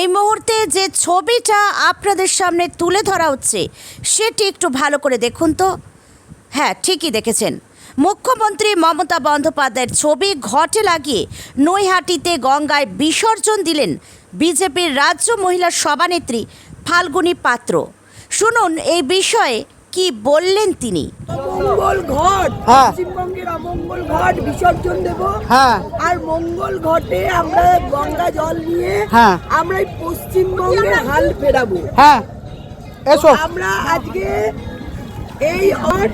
এই মুহূর্তে যে ছবিটা আপনাদের সামনে তুলে ধরা হচ্ছে, সেটি একটু ভালো করে দেখুন তো। হ্যাঁ ঠিকই দেখেছেন। মুখ্যমন্ত্রী মমতা বন্দ্যোপাধ্যায়ের ছবি ঘটে লাগিয়ে নৈহাটিতে গঙ্গায় বিসর্জন দিলেন বিজেপির রাজ্য মহিলা সভানেত্রী ফাল্গুনী পাত্র। শুনুন, এই বিষয়ে কি বললেন তিনি? মঙ্গল ঘট। হ্যাঁ। পশ্চিমবঙ্গের অমঙ্গল ঘট বিসর্জন দেব। হ্যাঁ। আর মঙ্গল ঘটে আমরা গঙ্গা জল নিয়ে হ্যাঁ। আমরা এই পশ্চিমবঙ্গের হাল ফেরাবো। হ্যাঁ। এসো। আমরা আজকে এই ঘট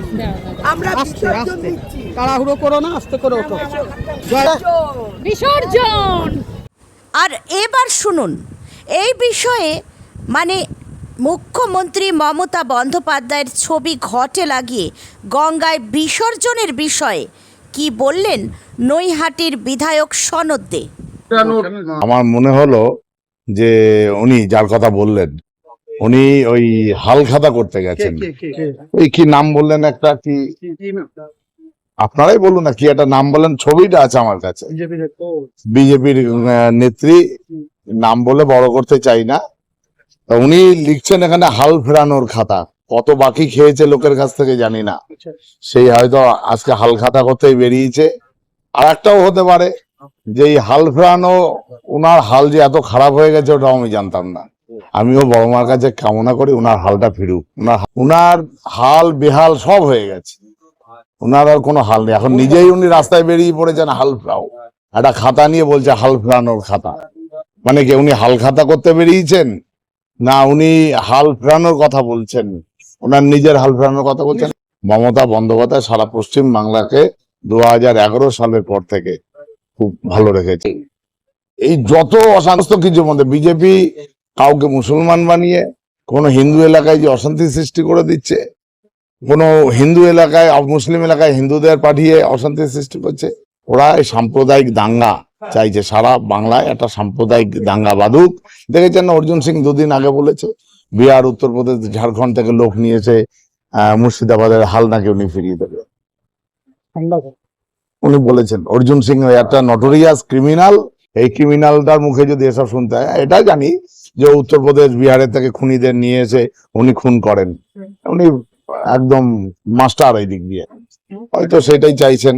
আমরা আস্তে বিসর্জন দিচ্ছি। তাড়াহুড়ো করো না আস্তে করে ওঠো। বিসর্জন। আর এবার শুনুন এই বিষয়ে মানে মুখ্যমন্ত্রী মমতা বন্দ্যোপাধ্যায়ের ছবি ঘটে লাগিয়ে গঙ্গায় বিসর্জনের বিষয়ে কি বললেন নৈহাটির বিধায়ক সনদ দে আমার মনে হলো যে উনি যার কথা বললেন উনি ওই হালখাতা করতে গেছেন। ওই কি নাম বললেন একটা কি? আপনারাই বলুন না কি একটা নাম বলেন ছবিটা আছে আমার কাছে। বিজেপির নেত্রী নাম বলে বড় করতে চাই না। উনি লিখছেন এখানে হাল ফেরানোর খাতা। কত বাকি খেয়েছে লোকের কাছ থেকে জানি না। সেই হয়তো আজকে হাল খাতা করতেই বেরিয়েছে। আর একটাও হতে পারে যে এই হাল ফেরানো ওনার হাল যে এত খারাপ হয়ে গেছে ওটাও আমি জানতাম না। আমিও বড় মার কাছে কামনা করি ওনার হালটা ফিরুক। ওনার ওনার হাল বেহাল সব হয়ে গেছে। ওনার আর কোনো হাল নেই। এখন নিজেই উনি রাস্তায় বেরিয়ে পড়েছেন হাল ফেরাও। একটা খাতা নিয়ে বলছে হাল ফেরানোর খাতা। মানে কি উনি হাল খাতা করতে বেরিয়েছেন? না, উনি হাল ফেরানোর কথা বলছেন। ওনার নিজের হাল ফেরানোর কথা বলছেন। মমতা বন্দ্যোপাধ্যায় সারা পশ্চিম বাংলাকে দু হাজার এগারো সালের পর থেকে খুব ভালো রেখেছে। এই যত অশান্ত কিছু মধ্যে বিজেপি কাউকে মুসলমান বানিয়ে, কোন হিন্দু এলাকায় যে অশান্তি সৃষ্টি করে দিচ্ছে, কোন হিন্দু এলাকায়, মুসলিম এলাকায় হিন্দুদের পাঠিয়ে অশান্তি সৃষ্টি করছে, ওরা এই সাম্প্রদায়িক দাঙ্গা। চাইছে সারা বাংলায় একটা সাম্প্রদায়িক দাঙ্গা বাদুক দেখেছেন অর্জুন সিং দুদিন আগে বলেছে, বিহার, উত্তরপ্রদেশ, ঝাড়খণ্ড থেকে লোক নিয়েছে মুর্শিদাবাদের হাল নাকি উনি ফিরিয়ে দেবে। উনি বলেছেন, অর্জুন সিং একটা নটোরিয়াস ক্রিমিনাল এই ক্রিমিনালটার মুখে যদি এসব শুনতে হয়, এটা জানি যে উত্তরপ্রদেশ বিহারের থেকে খুনিদের নিয়ে এসে উনি খুন করেন। উনি একদম মাস্টার এই দিক দিয়ে। হয়তো সেটাই চাইছেন।